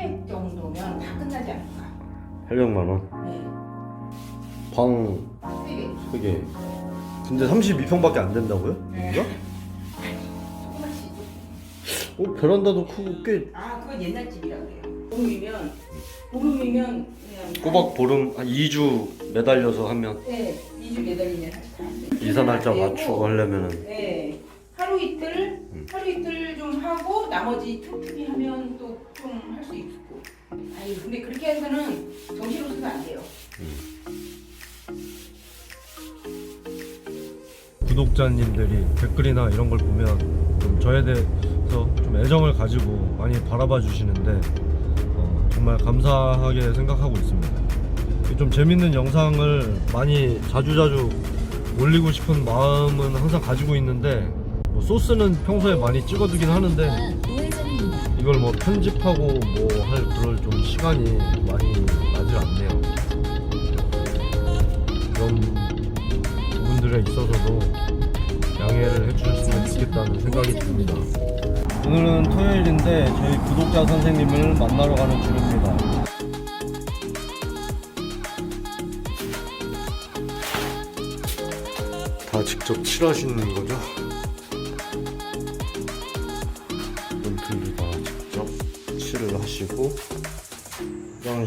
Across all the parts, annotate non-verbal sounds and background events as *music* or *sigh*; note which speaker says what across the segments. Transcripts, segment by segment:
Speaker 1: 300 정도면 다 끝나지 않을까?
Speaker 2: 800만 원.
Speaker 1: 네.
Speaker 2: 방
Speaker 1: 3개.
Speaker 2: 3개. 근데 32평밖에 안 된다고요?
Speaker 1: 네.
Speaker 2: 이거?
Speaker 1: 조금씩.
Speaker 2: 어, 베란다도 크고 꽤
Speaker 1: 아, 그건 옛날 집이라고 해요. 보름이면, 보름이면 그냥.
Speaker 2: 꼬박 보름 한 2주 매달려서 하면
Speaker 1: 네, 2주 매달리면.
Speaker 2: 이사 날짜 맞추고 하려면은
Speaker 1: 네. 하루 이틀,
Speaker 2: 음.
Speaker 1: 하루 이틀 좀 하고, 나머지 틈틈이 하면 또 좀 할 수 있고. 아니, 근데 그렇게 해서는 정신없어서 안 돼요.
Speaker 2: 구독자님들이 댓글이나 이런 걸 보면 좀 저에 대해서 좀 애정을 가지고 많이 바라봐 주시는데 어, 정말 감사하게 생각하고 있습니다. 좀 재밌는 영상을 많이 자주자주 올리고 싶은 마음은 항상 가지고 있는데 뭐 소스는 평소에 많이 찍어두긴 하는데 이걸 뭐 편집하고 뭐 할 그럴 좀 시간이 많이 나질 않네요. 그런 부분들에 있어서도 양해를 해주셨으면 좋겠다는 생각이 듭니다. 오늘은 토요일인데 저희 구독자 선생님을 만나러 가는 중입니다. 다 직접 칠하시는 거죠?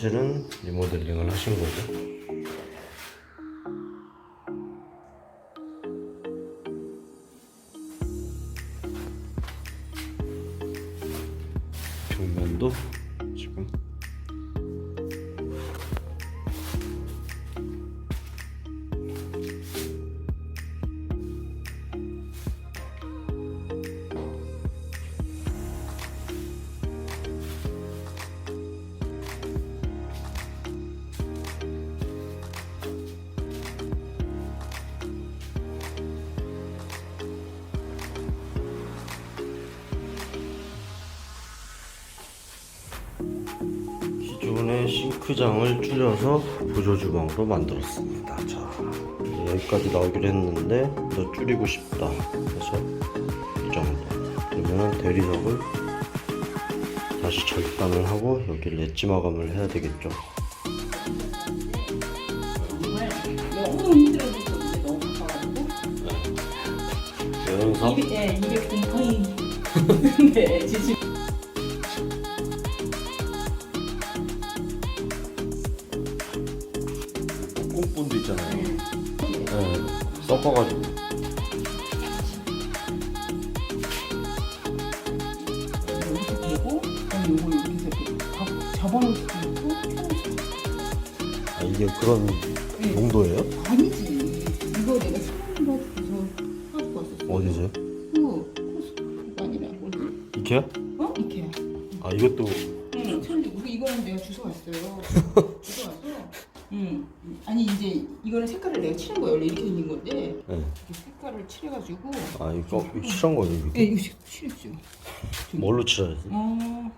Speaker 2: 화장실은 리모델링을 하신 거죠? 싱크장을 줄여서 보조 주방으로 만들었습니다. 자, 여기까지 나오기로 했는데 더 줄이고 싶다. 그래서 이 정도. 그러면 대리석을 다시 절단을 하고 여기를 엣지 마감을 해야 되겠죠.
Speaker 1: 정말 너무 힘들어지고 너무 바빠가지고.
Speaker 2: 여행사
Speaker 1: 입에, 예, 입에 곰팡이. *laughs* 네, 지금.
Speaker 2: 꽁본도 있잖아요.
Speaker 1: 음.
Speaker 2: 네, 섞어가지고.
Speaker 1: 이렇게 되고, 그다음에 요거 이렇게 해서 이렇게 접- 접어놓을 수도 있고, 펴놓을 수도 있고.
Speaker 2: 아, 이게 그런
Speaker 1: 네.
Speaker 2: 용도예요?
Speaker 1: 아니지. 이거 내가 처음 가서 사고 왔었어.
Speaker 2: 어디세요?
Speaker 1: 그, 코스트코가 아니라, 어디?
Speaker 2: 이케아?
Speaker 1: 어? 이케아.
Speaker 2: 아, 이것도
Speaker 1: 응, 처음 듣고 이거는 내가 주워 왔어요. *laughs* 이거는 색깔을 내가 칠한 거예요. 원래 이렇게 생긴 건데
Speaker 2: 네.
Speaker 1: 이렇게 색깔을 칠해가지고.
Speaker 2: 아, 이거 이거 칠한 거예요?
Speaker 1: 예, 이거 칠- 칠했죠.
Speaker 2: 뭘로 칠하셨어요?
Speaker 1: 어,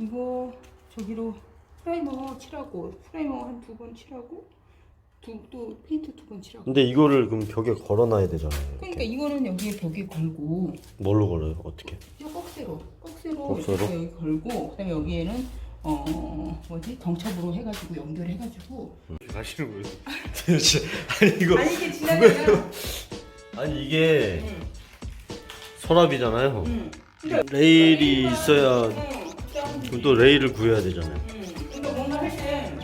Speaker 1: 이거 저기로 프라이머 칠하고 프라이머 한 두 번 칠하고 두 또 페인트 두 번 칠하고.
Speaker 2: 근데 이거를 그럼 벽에 걸어놔야 되잖아요. 이렇게.
Speaker 1: 그러니까 이거는 여기에 벽에 걸고
Speaker 2: 뭘로 걸어요? 어떻게?
Speaker 1: 이 꺽쇠로 꺽쇠로
Speaker 2: 꺽쇠로?
Speaker 1: 이렇게 여기 걸고 그다음에 여기에는 어 뭐지 덩첩으로 해가지고 연결해가지고
Speaker 2: 사실은 왜? 도대체 *laughs* 아니 이거
Speaker 1: 아니 이게 지나가면 *laughs*
Speaker 2: 아니 이게
Speaker 1: 응,
Speaker 2: 서랍이잖아요.
Speaker 1: 응.
Speaker 2: 레일이 있어야
Speaker 1: 응,
Speaker 2: 그럼 또 레일을 구해야 되잖아요.
Speaker 1: 응. 그러니까 뭔가 할때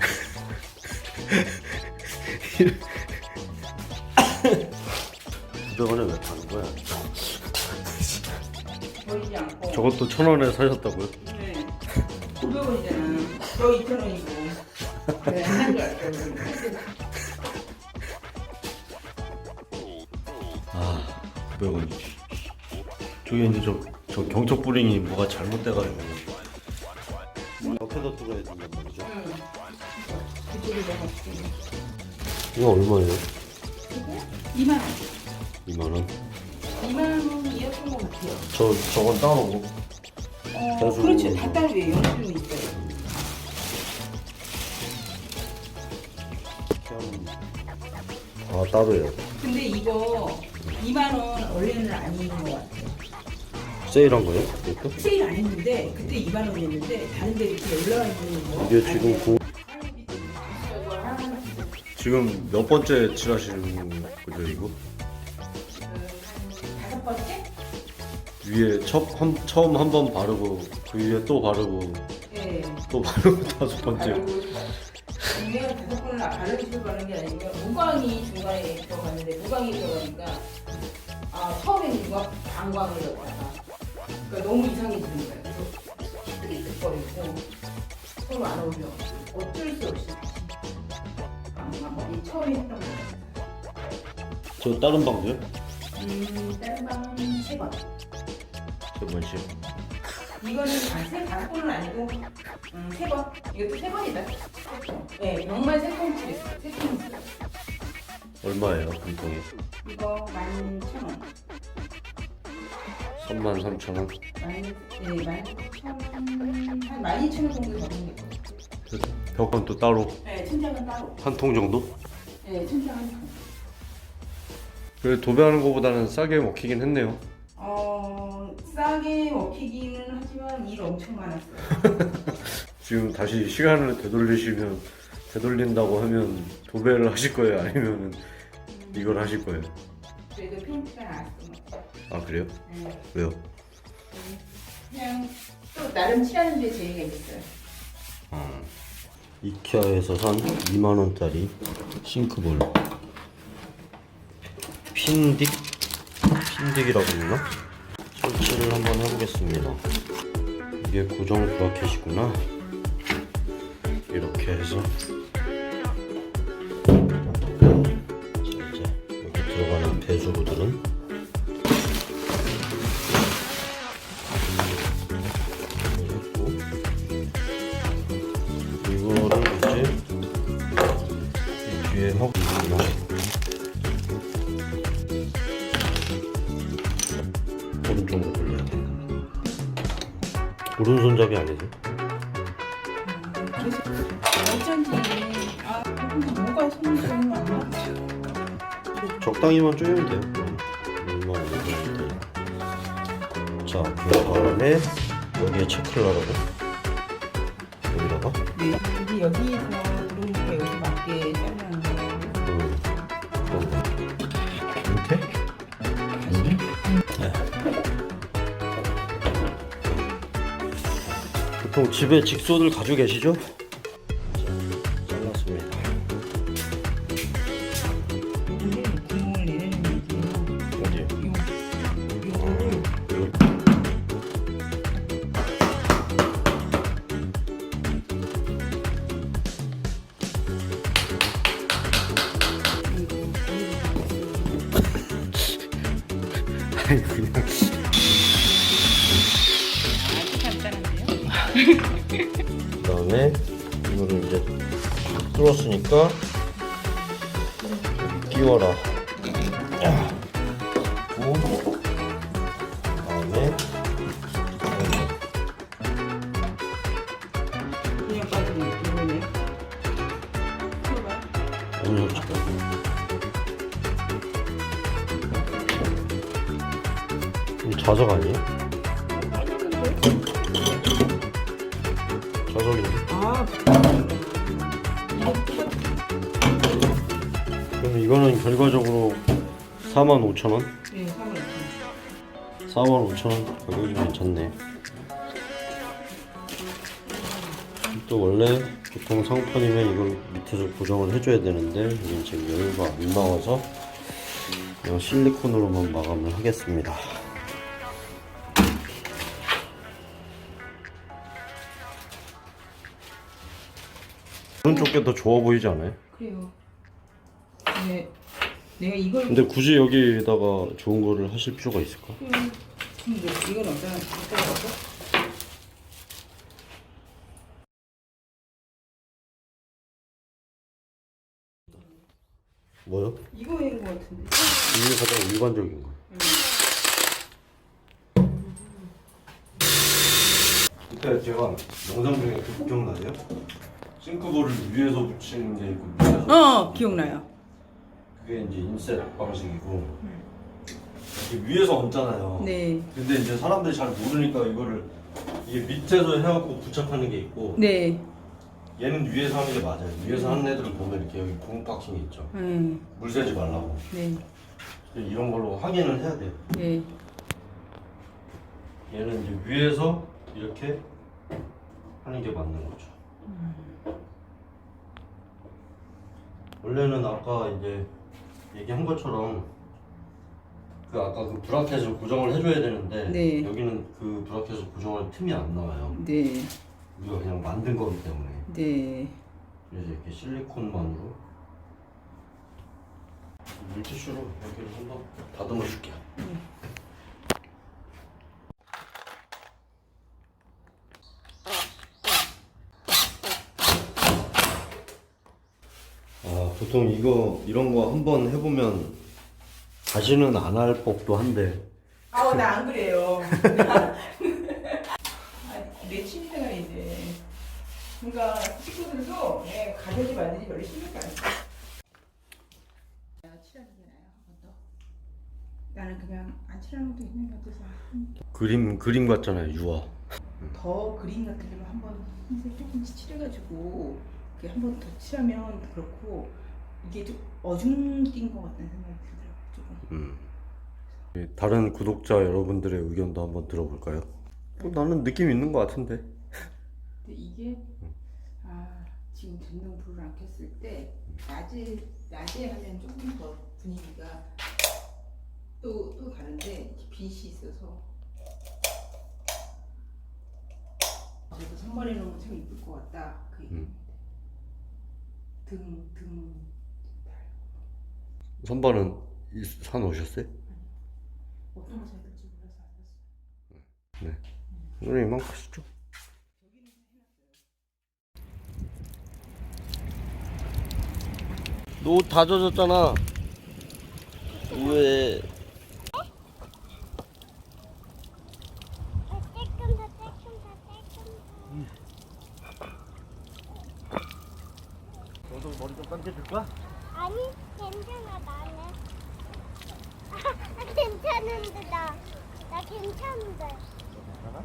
Speaker 2: 900원에 왜 파는 거야?
Speaker 1: 보이지 않고
Speaker 2: 저것도 천 원에 사셨다고요?
Speaker 1: 네. 900원이잖아 저 2,000원이고 네, 한줄 알았어요
Speaker 2: 아 900원. 저기 이제 저, 저 경첩 뿌링이 뭐가 잘못돼가지고 옆에다 뚫어야 된단 말이죠.
Speaker 1: 응. 그쪽에다가 지금
Speaker 2: 이거 얼마예요?
Speaker 1: 이거 2만 원
Speaker 2: 2만 원.
Speaker 1: 2만 원이었던 것 같아요
Speaker 2: 저 저건 따로고.
Speaker 1: 어, 다 따로예요 영수증 있어요
Speaker 2: 아 따로요.
Speaker 1: 근데 이거 2만 원 원래는 아닌 것 같아요
Speaker 2: 세일한 거예요? 이것도?
Speaker 1: 세일 안 했는데 그때 2만 원이었는데 다른 데 이렇게 올라와 있는 거.
Speaker 2: 이게 지금 고... 지금 몇 번째 칠하시는 거죠 이거?
Speaker 1: 다섯 번째?
Speaker 2: 위에 첫, 한, 처음 한 번 바르고 그 위에 또 바르고
Speaker 1: 네.
Speaker 2: 또 바르고 *laughs* 다섯 번째
Speaker 1: 아니면 다섯 번을 바르고 바르는 게 아니면 무광이 중간에 들어갔는데 무광이 들어가니까 아 처음에는 무광 방광을 넣었다가 그러니까 너무 이상해지는 거예요. 그래서 삐끗거리고 서로 안 어울려. 어쩔 수 없이 방광 이 처음에 했던 거.
Speaker 2: 저 다른 방도요?
Speaker 1: 음 다른 방은 세 번.
Speaker 2: 세 번씩
Speaker 1: 이거는 아세 다섯 번은 아니고 음, 세 번. 이것도 세 번이다. 네, 정말 세통 칠했어. 세통 칠.
Speaker 2: 얼마예요 한 통에?
Speaker 1: 이거 만 천 원.
Speaker 2: 3만 3천 원
Speaker 1: 만, 네, 만 천, 한 만 이천 원 정도 되는 게.
Speaker 2: 벽은 또 따로
Speaker 1: 네, 천장은 따로.
Speaker 2: 한 통 정도?
Speaker 1: 네, 천장은 통.
Speaker 2: 그래 도배하는 것보다는 싸게 먹히긴 했네요
Speaker 1: 엄청 많았어요. *laughs*
Speaker 2: 지금 다시 시간을 되돌리시면 되돌린다고 하면 도배를 하실 거예요 아니면 이걸 하실 거예요?
Speaker 1: 그래도 페인트가 나왔어.
Speaker 2: 아 그래요?
Speaker 1: 네,
Speaker 2: 왜요?
Speaker 1: 그냥 또 나름 칠하는 데 재미가 있어요.
Speaker 2: 이케아에서 산 2만 원짜리 싱크볼 핀딕 핀딕이라고 했나? 설치를 한번 해보겠습니다. 이게 고정 브라켓이구나. 이렇게 해서 자 이제 여기 들어가는 배수구들은 이거를 이제 이 뒤에 하고 있구나. 오른손잡이 아니지?
Speaker 1: 어쩐지 아 근데 뭐가 손이.
Speaker 2: 적당히만 쪼이면 돼요. 자, 그 다음에 여기에 체크를 하라고. 여기다가.
Speaker 1: 네, 여기 여기에서 그러니까 여기 맞게 거.
Speaker 2: 보통 집에 직소들 가지고 계시죠? 자, 잘랐습니다. 다음에 이거를 이제 뚫었으니까 끼워라. 고 다음에
Speaker 1: 그냥 빠지는 이거네. 풀어봐.
Speaker 2: 오늘 이 자석 아니에요? 자석인데?
Speaker 1: 아,
Speaker 2: 그럼 이거는 결과적으로 45,000원?
Speaker 1: 네, 사면
Speaker 2: 45,000원 가격이 괜찮네. 또 원래 보통 상판이면 이걸 밑에서 고정을 해줘야 되는데 이게 지금 여유가 안 나와서 그냥 실리콘으로만 마감을 하겠습니다. 오른쪽 게 더 좋아 보이지 않아요?
Speaker 1: 그래요. 네, 내가 이걸
Speaker 2: 근데 굳이 여기다가 좋은 거를 하실 필요가 있을까?
Speaker 1: 음, 근데 이건 어디다 갖다 놨어?
Speaker 2: 뭐요?
Speaker 1: 이거인 것 같은데.
Speaker 2: 이게 가장 일반적인 거. 그때 제가 영상 중에 그 기억나세요? 싱크볼을 위에서 붙이는 게 있고 밑에서
Speaker 1: 어, 기억나요.
Speaker 2: 그게 이제 인셋 방식이고 이게 위에서 얹잖아요.
Speaker 1: 네.
Speaker 2: 근데 이제 사람들이 잘 모르니까 이거를 이게 밑에서 해갖고 부착하는 게 있고
Speaker 1: 네.
Speaker 2: 얘는 위에서 하는 게 맞아요. 위에서 하는 애들은 보면 이렇게 여기 고무 박힌 게 있죠.
Speaker 1: 네.
Speaker 2: 물 새지 말라고.
Speaker 1: 네.
Speaker 2: 이런 걸로 확인을 해야 돼요.
Speaker 1: 네.
Speaker 2: 얘는 이제 위에서 이렇게 하는 게 맞는 거죠. 원래는 아까 이제 얘기한 것처럼 그 아까 그 브라켓을 고정을 해줘야 되는데
Speaker 1: 네.
Speaker 2: 여기는 그 브라켓을 고정할 틈이 안 나와요.
Speaker 1: 네.
Speaker 2: 우리가 그냥 만든 거기 때문에
Speaker 1: 네.
Speaker 2: 그래서 이렇게 실리콘만으로 물티슈로 여기를 한번 다듬어 줄게요. 아 보통 이거 이런 거 한번 해보면 다시는 안 할 법도 한데
Speaker 1: 아우 나 안 그래요. *laughs* 아, 내 취미생활인데. 그러니까 친구들도 예, 가든지 말든지 별로 신경 안 써. 내가 칠하는 게번 더. 나는 그냥 안 칠하는 것도 있는 것 같아서
Speaker 2: 그림 그림 같잖아요 유화.
Speaker 1: 더 그림 같은 경우 한번 흰색 조금씩 칠해가지고 한 번 더 칠하면 그렇고 이게 좀 어중뛴 것 같다는 생각이 들더라고요. 조금.
Speaker 2: 음. 다른 구독자 여러분들의 의견도 한번 들어볼까요? 뭐 나는 느낌 있는 것 같은데.
Speaker 1: 근데 이게 아 지금 전등 불을 안 켰을 때 낮에 낮에 하면 조금 더 분위기가 또 또 다른데 이렇게 빛이 있어서 저도 선물해 놓으면 참 이쁠 것 같다 그
Speaker 2: 음.
Speaker 1: 등 등
Speaker 2: 산 오셨어요?
Speaker 1: 어떤 거 몰라서 안 샀어요.
Speaker 2: 오늘 이만 가시죠. 너옷다 젖었잖아. 왜? 너도 머리 좀 감겨줄까?
Speaker 3: 더. 아니, 괜찮아, 나는. *laughs* 아, 괜찮은데, 나. 나 괜찮은데.
Speaker 2: 괜찮아?